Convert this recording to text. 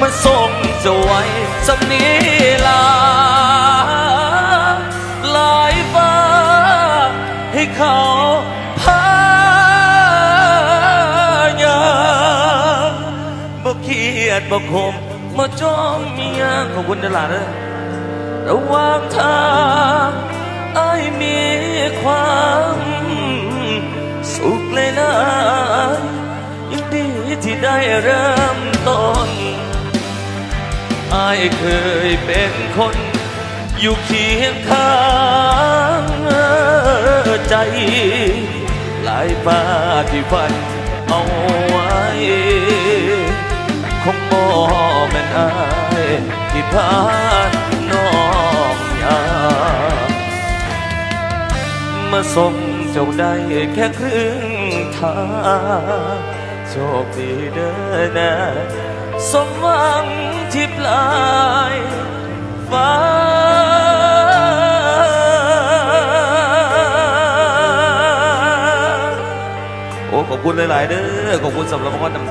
มาส่งจะไว้สำนีลา ลายฟ้าให้เขาพายาบ่เครียดบ่คมมาจอมเมียขอบคุณนะหลานเด้อระหว่างทางไอ้มีความสุขเลยนะยังดีที่ได้เริ่มต้นายเคยเป็นคน อยู่เคียงข้างใจ หลายป่าที่ฝันเอาไว้คงบ่แม่นอายที่พาน้องยามาส่งเจ้าได้แค่ครึ่งทางโชคดีเด้อนะ สมหวังที่ปลายฟ้าโอ้ขอบคุณหลาย ๆ เด้อขอบคุณสำหรับรางวัลนำ